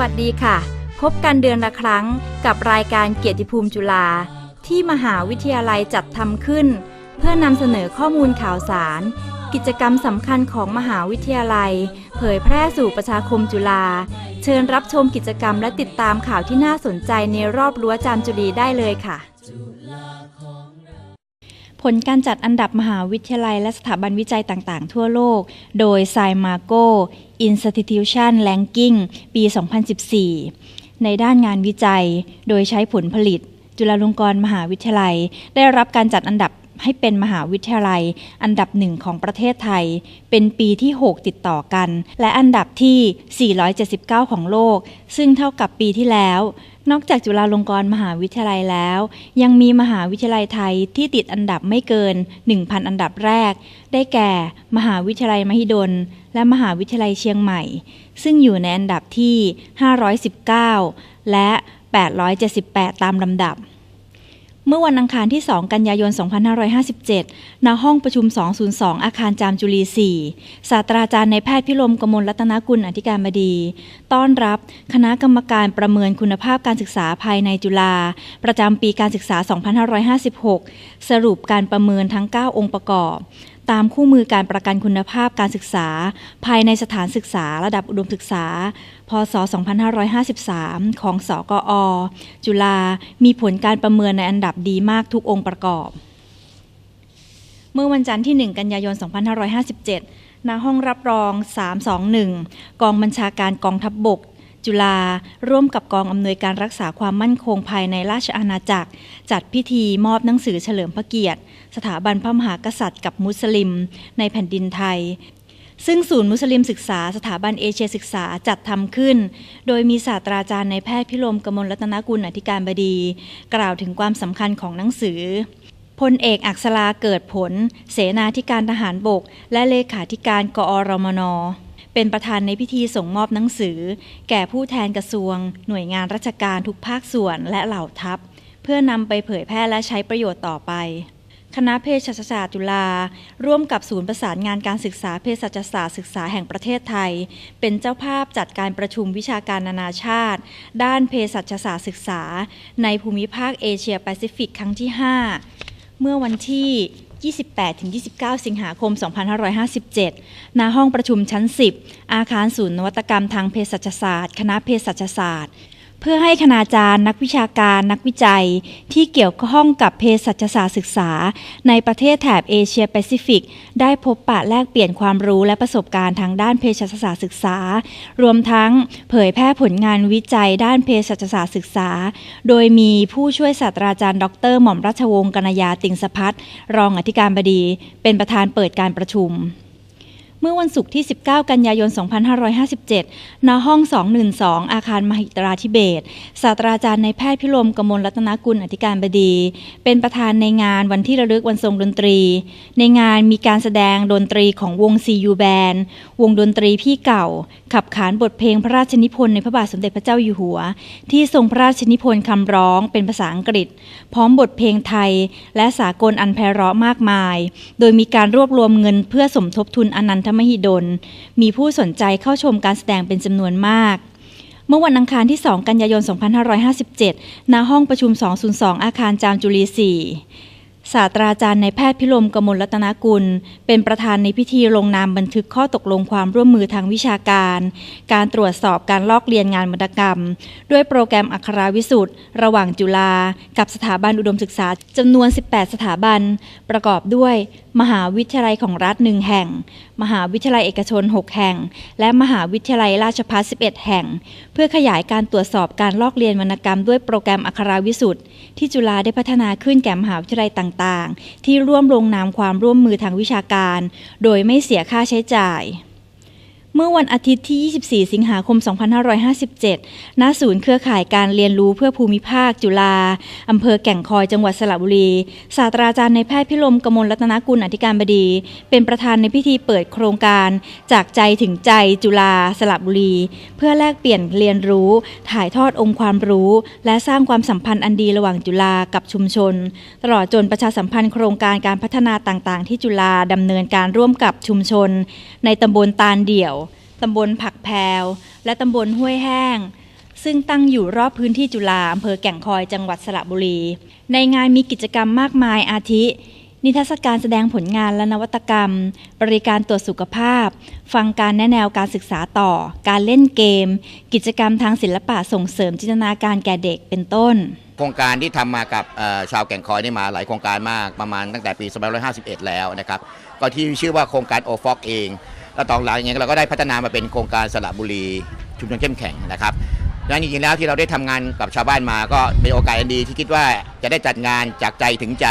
วัสดีค่ะ พบกันเดือนละครั้งกับรายการเกียรติภูมิจุฬาที่มหาวิทยาลัยจัดทำขึ้น เพื่อนำเสนอข้อมูลข่าวสาร กิจกรรมสำคัญของมหาวิทยาลัย เผยแพร่สู่ประชาคมจุฬาเชิญรับชมกิจกรรมและติดตามข่าวที่น่าสนใจในรอบรั้วจามจุรีได้เลยค่ะ ผลการจัดอันดับมหาวิทยาลัยและสถาบันวิจัยต่างๆ ทั่วโลก โดย s i m a g o Institution Ranking ปี 2014 ในด้านงานวิจัย โดยใช้ผลผลิต จุฬาลงกรณ์มหาวิทยาลัย ได้รับการจัดอันดับ ให้เป็นมหาวิทยาลัย อันดับหนึ่งของประเทศไทย เป็นปีที่ 6 ติดต่อกัน และอันดับที่ 479 ของโลก ซึ่งเท่ากับปีที่แล้ว นอกจากจุฬาลงกรณ์มหาวิทยาลัยแล้ว ยังมีมหาวิทยาลัยไทยที่ติดอันดับไม่เกิน 1,000 อันดับแรก ได้แก่ มหาวิทยาลัยมหิดล และมหาวิทยาลัยเชียงใหม่ ซึ่งอยู่ในอันดับที่ 519 และ 878 ตามลำดับ เมื่อวันอังคารที่ 2 กันยายน 2557 ณ ห้องประชุม 202 อาคารจามจุรี 4 ศาสตราจารย์ในแพทย์พิรมกมลรัตนกุลอธิการบดี ต้อนรับคณะกรรมการประเมินคุณภาพการศึกษาภายในจุฬา ประจำปีการศึกษา 2556 สรุปการประเมินทั้ง 9 องค์ประกอบ ตามคู่มือการประกันคุณภาพการศึกษา ภายในสถานศึกษาระดับอุดมศึกษา พศ 2553 ของสกอ จุฬา มีผลการประเมินในอันดับดีมากทุกองค์ประกอบ เมื่อวันจันทร์ที่ 1 กันยายน 2557ณห้องรับรอง 321 กองบัญชาการกองทัพบบก จุฬาร่วมกับกองอำนวยการรักษาความมั่นคงภายในราชอาณาจักร จัดพิธีมอบหนังสือเฉลิมพระเกียรติ สถาบันพระมหากษัตริย์กับมุสลิม ในแผ่นดินไทย ซึ่งศูนย์มุสลิมศึกษาสถาบันเอเชียศึกษาจัดทำขึ้น โดยมีศาสตราจารย์ในแพทย์พิรมกมลรัตนกุลอธิการบดี กล่าวถึงความสำคัญของหนังสือพลเอกอักษราเกิดผล เสนาธิการทหารบก และเลขาธิการกอรมน เป็นประธานในพิธีส่งมอบหนังสือ แก่ผู้แทนกระทรวง หน่วยงานราชการทุกภาคส่วนและเหล่าทัพ เพื่อนำไปเผยแพร่และใช้ประโยชน์ต่อไปคณะเภสัชศาสตร์จุฬาร่วมกับศูนย์ประสานงานการศึกษาเภสัชศาสตร์ศึกษาแห่งประเทศไทย เป็นเจ้าภาพจัดการประชุมวิชาการนานาชาติ ด้านเภสัชศาสตร์ศึกษา ในภูมิภาคเอเชียแปซิฟิกครั้งที่ 5 เมื่อวันที่ 28-29 สิงหาคม 2557 ณ ห้องประชุมชั้น 10 อาคารศูนย์นวัตกรรมทางเภสัชศาสตร์ คณะเภสัชศาสตร์ เพื่อให้คณาจารย์ นักวิชาการนักวิจัย ที่เกี่ยวข้องกับเภสัชศาสตร์ศึกษา ในประเทศแถบเอเชียแปซิฟิก ได้พบปะแลกเปลี่ยนความรู้และประสบการณ์ทางด้านเภสัชศาสตร์ศึกษา รวมทั้งเผยแพร่ผลงานวิจัยด้านเภสัชศาสตร์ศึกษา โดยมีผู้ช่วยศาสตราจารย์ ดร หม่อมราชวงศ์กนยาติงสพัฒรองอธิการบดี เป็นประธานเปิดการประชุม เมื่อวันศุกร์ที่ 19 กันยายน 2557 ณ ห้อง 212 อาคารมหิตราธิเบศศาสตราจารย์ในแพทย์พิรมกมลรัตนกุลอธิการบดี เป็นประธานในงานวันที่ระลึกวันทรงดนตรี ในงานมีการแสดงดนตรีของวงซียูแบนวงดนตรีพี่เก่า ขับขานบทเพลงพระราชนิพนธ์ในพระบาทสมเด็จพระเจ้าอยู่หัว ที่ทรงพระราชนิพนธ์คำร้องเป็นภาษาอังกฤษ พร้อมบทเพลงไทย และสากลอันไพเราะมากมาย โดยมีการรวบรวมเงินเพื่อสมทบทุนอนันทมหิดล มีผู้สนใจเข้าชมการแสดงเป็นจำนวนมาก เมื่อวันอังคารที่ 2 กันยายน 2557 ณ ห้องประชุม 202 อาคารจามจุรี4ศาสตราจารย์ในแพทย์พิรมกมลรัตนกุล เป็นประธานในพิธีลงนามบันทึกข้อตกลงความร่วมมือทางวิชาการ การตรวจสอบการลอกเรียนงานวรรณกรรม ด้วยโปรแกรมอัคราวิสุทธ์ระหว่างจุฬากับสถาบันอุดมศึกษาจำนวน 18 สถาบัน ประกอบด้วยมหาวิทยาลัยของรัฐหนึ่งแห่ง มหาวิทยาลัยเอกชน 6 แห่ง และมหาวิทยาลัยราชภัฏ11 แห่ง เพื่อขยายการตรวจสอบการลอกเรียนวรรณกรรมด้วยโปรแกรมอัคราวิสุทธ์ที่จุฬาได้พัฒนาขึ้นแก่มหาวิทยาลัยต่าง ๆ ที่ร่วมลงนามความร่วมมือทางวิชาการ โดยไม่เสียค่าใช้จ่าย เมื่อวันอาทิตย์ที่ 24 สิงหาคม 2557 ณ ศูนย์เครือข่ายการเรียนรู้เพื่อภูมิภาคจุฬาอำเภอแก่งคอยจังหวัดสระบุรี ศาสตราจารย์ในแพทย์พิรมกมลรัตนกุลอธิการบดี เป็นประธานในพิธีเปิดโครงการจากใจถึงใจจุฬาสระบุรี เพื่อแลกเปลี่ยนเรียนรู้ ถ่ายทอดองค์ความรู้ และสร้างความสัมพันธ์อันดีระหว่างจุฬากับชุมชน ตลอดจนประชาสัมพันธ์โครงการการพัฒนาต่างๆ ที่จุฬาดำเนินการร่วมกับชุมชน ในตำบลตาลเดี่ยว ตำบลผักแพวและตำบลห้วยแห้ง ซึ่งตั้งอยู่รอบพื้นที่จุฬาอำเภอแก่งคอยจังหวัดสระบุรี ในงานมีกิจกรรมมากมายอาทิ นิทรรศการแสดงผลงานและนวัตกรรม บริการตรวจสุขภาพ ฟังการแนะแนวการศึกษาต่อ การเล่นเกม กิจกรรมทางศิลปะส่งเสริมจินตนาการแก่เด็กเป็นต้นโครงการที่ทำมากับชาวแก่งคอยนี่มาหลายโครงการมากประมาณตั้งแต่ปี 2551 แล้วนะครับ ก็ที่ชื่อว่าโครงการโอฟอกเอง แล้วตอนหลังอย่างเงี้ยเราก็ได้พัฒนามาเป็นโครงการสระบุรีชุมชนเข้มแข็งนะครับดังนั้นจริงๆแล้วที่เราได้ทำงานกับชาวบ้านมาก็เป็นโอกาสอันดีที่คิดว่าจะได้จัดงานจากใจถึงใจ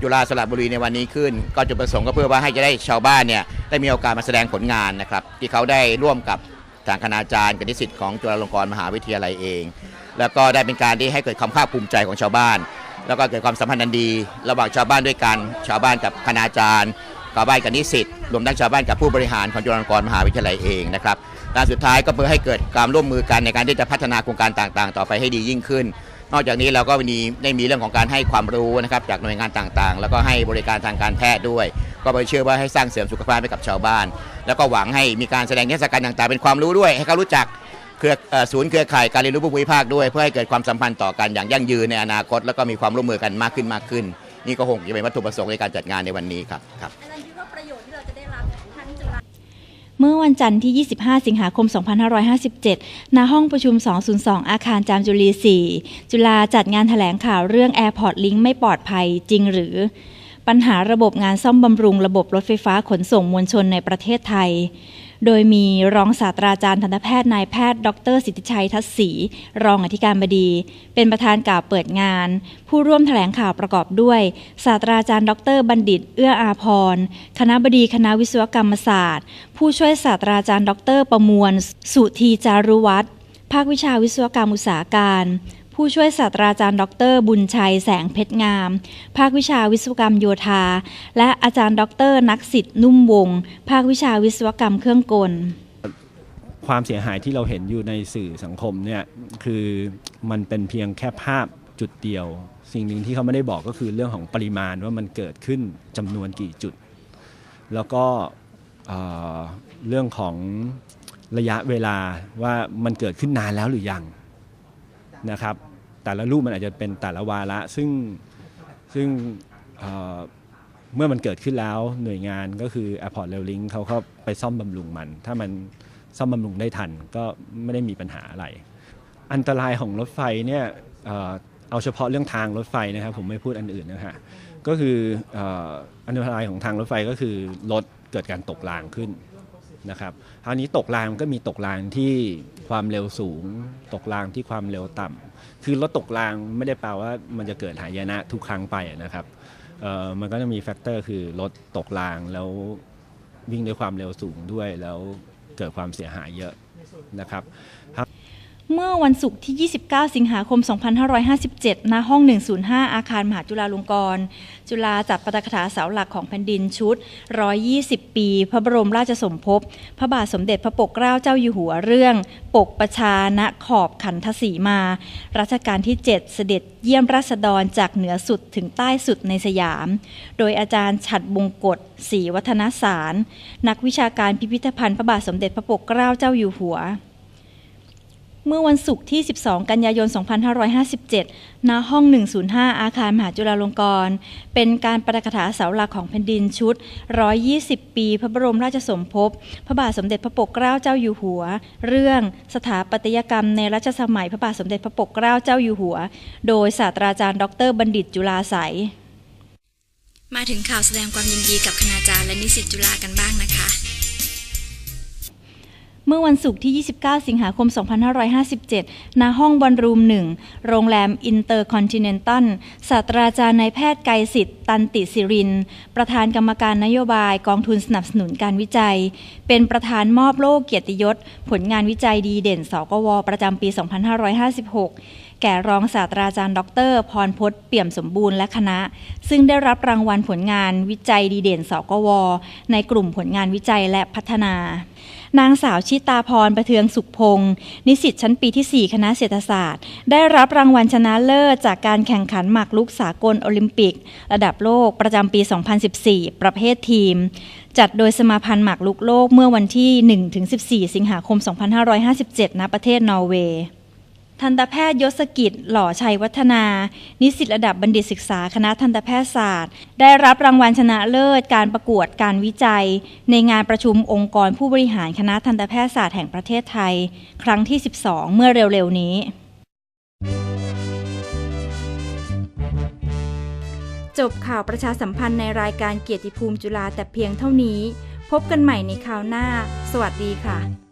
จุฬาสระบุรีในวันนี้ขึ้น ก็จุดประสงค์ก็เพื่อว่าให้จะได้ชาวบ้านเนี่ยได้มีโอกาสมาแสดงผลงานนะครับที่เขาได้ร่วมกับทางคณาจารย์กับนิสิตของจุฬาลงกรณ์มหาวิทยาลัยเอง แล้วก็ได้เป็นการที่ให้เกิดความภาคภูมิใจของชาวบ้าน แล้วก็เกิดความสัมพันธ์ดี ระหว่างชาวบ้านด้วยกัน ชาวบ้านกับคณาจารย์ ชาวบ้านกับนิสิตรวมทั้งชาวบ้านกับผู้บริหารของจุฬาลงกรณ์มหาวิทยาลัยเองนะครับด้านสุดท้ายก็เพื่อให้เกิดการร่วมมือกันในการที่จะพัฒนาโครงการต่างๆ ต่อไปให้ดียิ่งขึ้น นอกจากนี้เราก็มีได้มีเรื่องของการให้ความรู้นะครับจากหน่วยงานต่างๆ แล้วก็ให้บริการทางการแพทย์ด้วย ก็ไปเชื่อว่าให้สร้างเสริมสุขภาพให้กับชาวบ้าน แล้วก็หวังให้มีการแสดงเทศกาลต่างๆ เป็นความรู้ด้วย ให้เขารู้จักเครือศูนย์เครือข่ายการเรียนรู้ภูมิภาคด้วย เพื่อให้เกิดความสัมพันธ์ต่อกันอย่างยั่งยืนในอนาคต แล้วก็มีความร่วมมือกันมากขึ้นมากขึ้น นี่ก็คงจะเป็นวัตถุประสงค์ในการจัดงานในวันนี้ครับครับ มื่อวันจันทร์ที่ 25 สิงหาคม 2557 ณ ห้องประชุม 202 อาคารจามจุรี 4 จุฬาจัดงานถแถลงข่าวเรื่อง Airport Link ไม่ปลอดภัยจริงหรือ ปัญหาระบบงานซ่อมบำรุงระบบรถไฟฟ้าขนส่งมวลชนในประเทศไทย โดยมีรองศาสตราจารย์ทันตแพทย์นายแพทย์ ดร สิทธิชัยทัศศรีรองอธิการบดี เป็นประธานกล่าวเปิดงาน ผู้ร่วมแถลงข่าวประกอบด้วย ศาสตราจารย์ ดร บัณฑิต เอื้ออาพรคณะบดีคณะวิศวกรรมศาสตร์ ผู้ช่วยศาสตราจารย์ ดร ประมวล สุธีจารุวัฒน์ภาควิชาวิศวกรรมอุตสาหการ ผู้ช่วยศาสตราจารย์ ดร บุญชัย แสงเพชรงาม ภาควิชาวิศวกรรมโยธา และอาจารย์ ดร นักสิทธิ์นุ่มวงศ์ภาควิชาวิศวกรรมเครื่องกล ความเสียหายที่เราเห็นอยู่ในสื่อสังคมเนี่ยคือมันเป็นเพียงแค่ภาพจุดเดียว สิ่งหนึ่งที่เขาไม่ได้บอกก็คือเรื่องของปริมาณว่ามันเกิดขึ้นจำนวนกี่จุด แล้วก็เรื่องของระยะเวลาว่ามันเกิดขึ้นนานแล้วหรือยัง นะครับ แต่ละรูปมันอาจจะเป็นแต่ละวาระซึ่งซึ่งเเมื่อมันเกิดขึ้นแล้วหน่วยงานก็คือ Airport Rail Link เขาก็ไปซ่อมบำรุงมัน ถ้ามันซ่อมบำรุงได้ทันก็ไม่ได้มีปัญหาอะไร อันตรายของรถไฟเนี่ยเอาเฉพาะเรื่องทางรถไฟนะครับ ผมไม่พูดอันอื่นนะฮะก็คืออันตรายของทางรถไฟก็คือรถเกิดการตกรางขึ้น นะครับคราวนี้ตกรางมันก็มีตกรางที่ความเร็วสูง ตกรางที่ความเร็วต่ำคือรถตกรางไม่ได้แปลว่ามันจะเกิดหายนะทุกครั้งไปนะครับมันก็จะมีแฟกเตอร์คือรถตกรางแล้ววิ่งด้วยความเร็วสูงด้วยแล้วเกิดความเสียหายเยอะนะครับ เมื่อวันศุกร์ที่ 29 สิงหาคม 2557 ณ ห้อง 105 อาคารมหาจุฬาลงกรณ์ จุฬาจัดปาฐกถาเสาหลักของแผ่นดินชุด 120 ปี พระบรมราชสมภพ พระบาทสมเด็จพระปกเกล้าเจ้าอยู่หัวเรื่อง ปกประชาณขอบขันทศีมา รัชกาลที่ 7 เสด็จเยี่ยมราษฎรจากเหนือสุดถึงใต้สุดในสยาม โดยอาจารย์ฉัดบงกฎศรีวัฒนสาร นักวิชาการพิพิธภัณฑ์พระบาทสมเด็จพระปกเกล้าเจ้าอยู่หัว เมื่อวันศุกร์ที่ 12 กันยายน 2557 ณ ห้อง 105 อาคารมหาจุฬาลงกรณ์ เป็นการประกถาเสาหลักของแผ่นดินชุด 120 ปี พระบรมราชสมภพ พระบาทสมเด็จพระปกเกล้าเจ้าอยู่หัว เรื่องสถาปัตยกรรมในรัชสมัย พระบาทสมเด็จพระปกเกล้าเจ้าอยู่หัว โดยศาสตราจารย์ ดร บัณฑิตจุฬาใสยมาถึงข่าวแสดงความยินดีกับคณาจารย์และนิสิตจุฬากันบ้างนะคะ เมื่อวันศุกร์ที่ 29 สิงหาคม 2557 ณ ห้องบอลรูม 1 โรงแรมอินเตอร์คอนติเนนตัล ศาสตราจารย์นายแพทย์ไกรสิทธิ์ตันติสิริน ประธานกรรมการนโยบายกองทุนสนับสนุนการวิจัย เป็นประธานมอบโล่เกียรติยศ ผลงานวิจัยดีเด่น สกว ประจำปี 2556แก่รองศาสตราจารย์ดร พรพศเปี่ยมสมบูรณ์และคณะ ซึ่งได้รับรางวัลผลงานวิจัยดีเด่นสกว ในกลุ่มผลงานวิจัยและพัฒนา นางสาวชิตาพรประเทืองสุขพงศ์นิสิตชั้นปีที่ 4 คณะเศรษฐศาสตร์ ได้รับรางวัลชนะเลิศ จากการแข่งขันหมากรุกสากลโอลิมปิก ระดับโลกประจำปี 2014 ประเภททีม จัดโดยสมาพันธ์หมากรุกโลกเมื่อวันที่ 1-14 สิงหาคม 2557 ณ ประเทศนอร์เวย์ ทันตแพทย์ยศกิจหล่อชัยวัฒนา นิสิตระดับบัณฑิตศึกษาคณะทันตแพทยศาสตร์ ได้รับรางวัลชนะเลิศการประกวดการวิจัย ในงานประชุมองค์กรผู้บริหารคณะทันตแพทยศาสตร์แห่งประเทศไทย ครั้งที่ 12 เมื่อเร็วๆนี้ จบข่าวประชาสัมพันธ์ในรายการเกียรติภูมิจุฬาแต่เพียงเท่านี้ พบกันใหม่ในคราวหน้า สวัสดีค่ะ